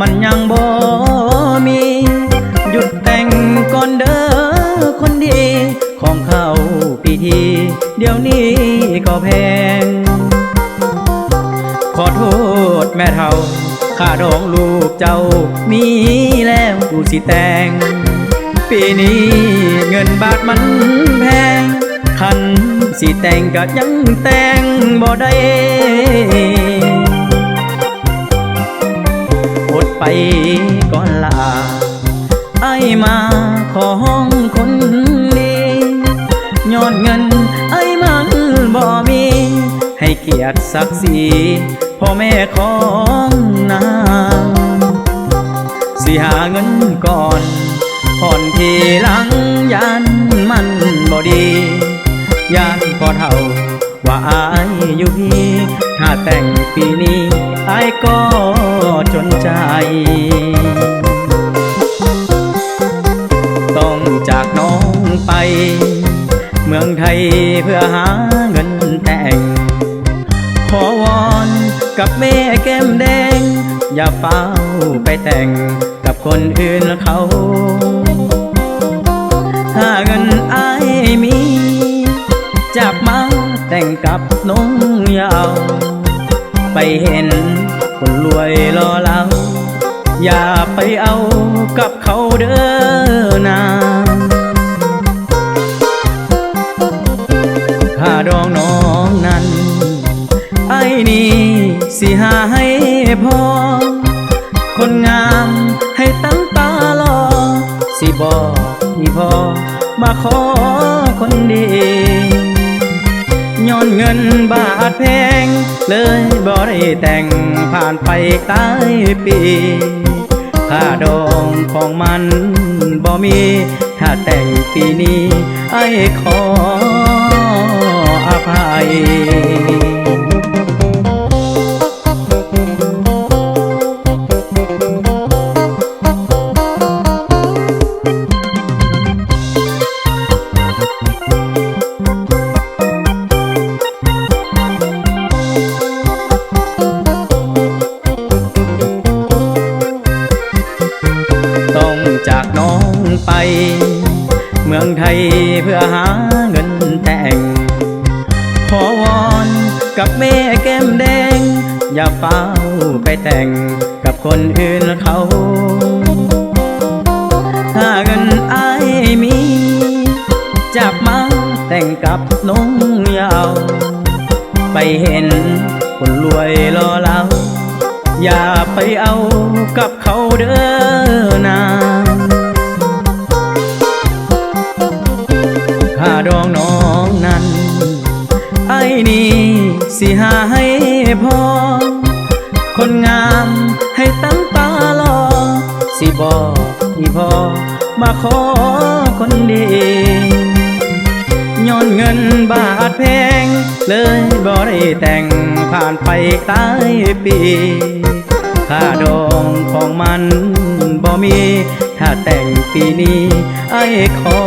มันยังบ่มี หยุดแต่งก่อนเด้อคนดี ของเขาปีทีเดี๋ยวนี้ก็แพง ขอโทษแม่เฒ่าข้าดองลูกเจ้ามีแล้วกูสิแต่ง ปีนี้เงินบาทมันแพง คันสิแต่งก็ยังแต่งบ่ได้ ไปก่อนลาไอมาขอห้องคนดีย้อนเงินไอมันบ่มี ให้เกียรติศักดิ์ศรีพ่อแม่ของนางสิหาเงินก่อนผ่อนทีหลังยันมันบ่ดียานพอเท่า ว่าอายอยู่พี่ถ้าแต่งปีนี้อายก็จนใจ ต้องจากน้องไป เมืองไทยเพื่อหาเงินแต่ง ขอวอนกับแม่แก้มแดง อย่าเฝ้าไปแต่งกับคนอื่นเขาถ้าับน้องยาว ไปเห็นคนรวยรอเรา อย่าไปเอากับเขาเด้อนาข้าดองน้องนั้น ไอ้นี่สิหาให้พอ คนงามให้ตั้งตารอ สิบอกนี่พอมาขอคนดี นเงินบาทแพง เลยบ่ได้แต่งผ่านไปตายปีค่าดองของมันบ่มี ถ้าแต่งปีนี้ไอ้ขออภัย เพื่อหาเงินแต่ง ขอวอนกับแม่แก้มแดง อย่าเฝ้าไปแต่งกับคนอื่นเขา ถ้าเงินไอายมี จับมาแต่งกับน้องยาวไปเห็นคนรวยรอเรา อย่าไปเอากับเขาเด้อ สิหาให้พอ คนงามให้ตั้งตารอสิบอกอีพอ มาขอคนดีย้อนเงินบาทแพง เลยบ่ได้แต่งผ่านไปตายปีค่าดองของมันบ่มี ถ้าแต่งปีนี้ไอ้ขอ